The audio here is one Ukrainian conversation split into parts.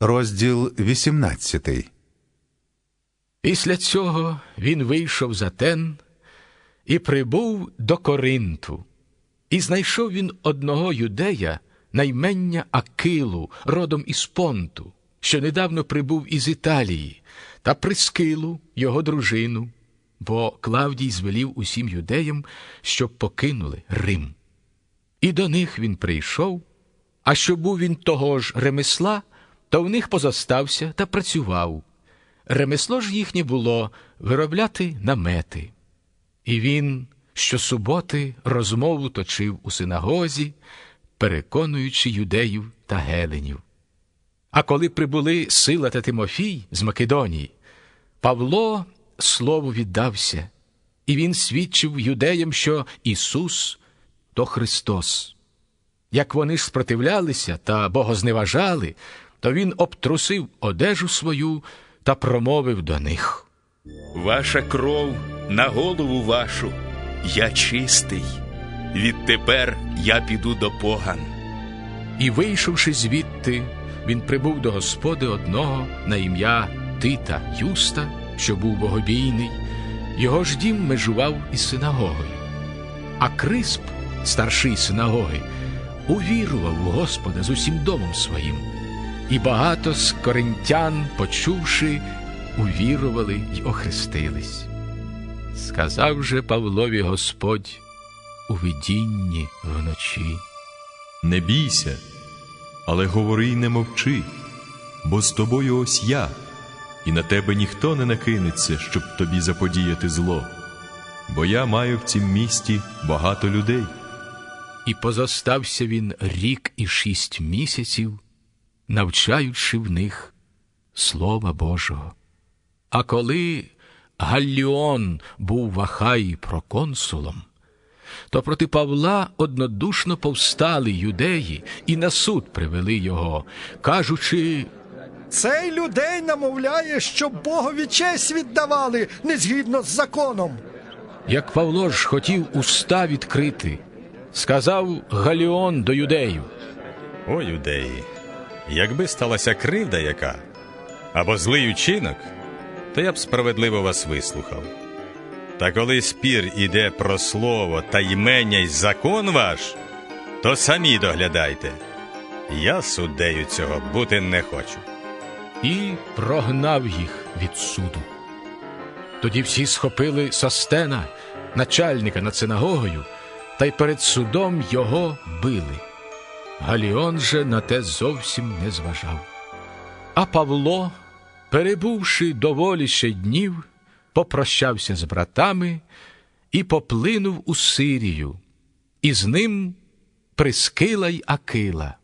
Розділ 18. Після цього він вийшов за тен і прибув до Коринту, і знайшов він одного юдея, наймення Акилу, родом із Понту, що недавно прибув із Італії, та Прискилу, його дружину, бо Клавдій звелів усім юдеям, щоб покинули Рим. І до них він прийшов, а що був він того ж ремесла, то в них позостався та працював. Ремесло ж їхнє було виробляти намети. І він щосуботи розмову точив у синагозі, переконуючи юдеїв та геленів. А коли прибули Сила та Тимофій з Македонії, Павло слову віддався, і він свідчив юдеям, що Ісус то Христос. Як вони ж спротивлялися та богозневажали, то він обтрусив одежу свою та промовив до них. Ваша кров на голову вашу, я чистий. Відтепер я піду до поган. І, вийшовши звідти, він прибув до господи одного на ім'я Тита Юста, що був богобійний, його ж дім межував із синагогою. А Крисп, старший синагоги, увірував у Господа з усім домом своїм. І багато з коринтян, почувши, увірували й охрестились. Сказав же Павлові Господь у видінні вночі. Не бійся, але говори й не мовчи, бо з тобою ось я, і на тебе ніхто не накинеться, щоб тобі заподіяти зло, бо я маю в цім місті багато людей. І позостався він рік і шість місяців, навчаючи в них Слова Божого. А коли Галліон був в Ахаї проконсулом, то проти Павла однодушно повстали юдеї і на суд привели його, кажучи, Цей людей намовляє, щоб Богові честь віддавали незгідно з законом. як Павло ж хотів уста відкрити, сказав Галіон до юдеїв. О, юдеї, якби сталася кривда яка або злий учинок, то я б справедливо вас вислухав. Та коли спір іде про слово та ймення й закон ваш, то самі доглядайте. Я суддею цього бути не хочу. і прогнав їх від суду. Тоді всі схопили Состена, начальника над синагогою, та й перед судом його били. Галіон же на те зовсім не зважав. А Павло, перебувши доволі ще днів, попрощався з братами і поплинув у Сирію, і з ним Прискила й Акила.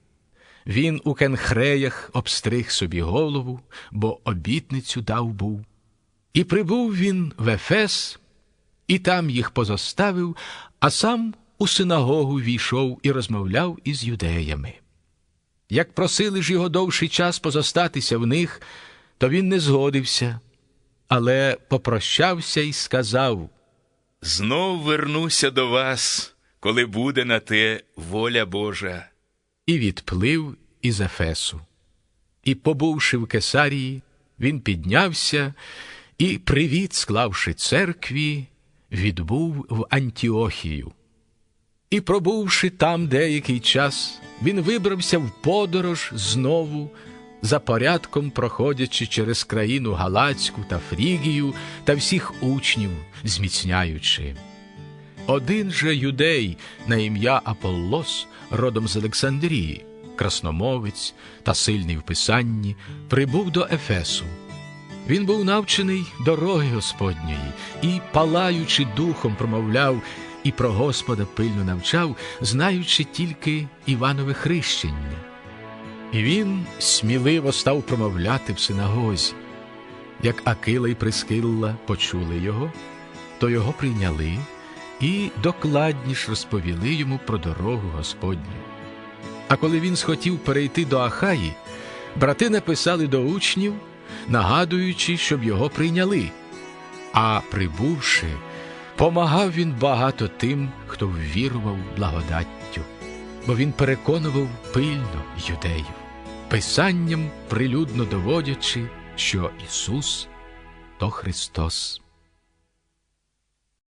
Він у кенхреях обстриг собі голову, бо обітницю дав був. І прибув він в Ефес, і там їх позоставив, а сам у синагогу війшов і розмовляв із юдеями. Як просили ж його довший час позостатися в них, то він не згодився, але попрощався і сказав Знов вернуся до вас, коли буде на те воля Божа. і відплив із Ефесу. І, побувши в Кесарії, він піднявся і, привіт, склавши церкві, відбув в Антіохію. І, пробувши там деякий час, він вибрався в подорож знову, за порядком проходячи через країну Галацьку та Фрігію та всіх учнів, зміцняючи. Один же юдей на ім'я Аполлос, родом з Олександрії, красномовець та сильний в писанні, прибув до Ефесу. Він був навчений дороги Господньої і, палаючи духом, промовляв і про Господа пильно навчав, знаючи тільки Іванове хрещення. І він сміливо став промовляти в синагозі. Як Акила й Прискилла почули його, то його прийняли і докладніш розповіли йому про дорогу Господню. А коли він схотів перейти до Ахаї, брати написали до учнів, нагадуючи, щоб його прийняли. А прибувши, помагав він багато тим, хто ввірував благодаттю, бо він переконував пильно юдеїв. Писанням прилюдно доводячи, що Ісус то Христос.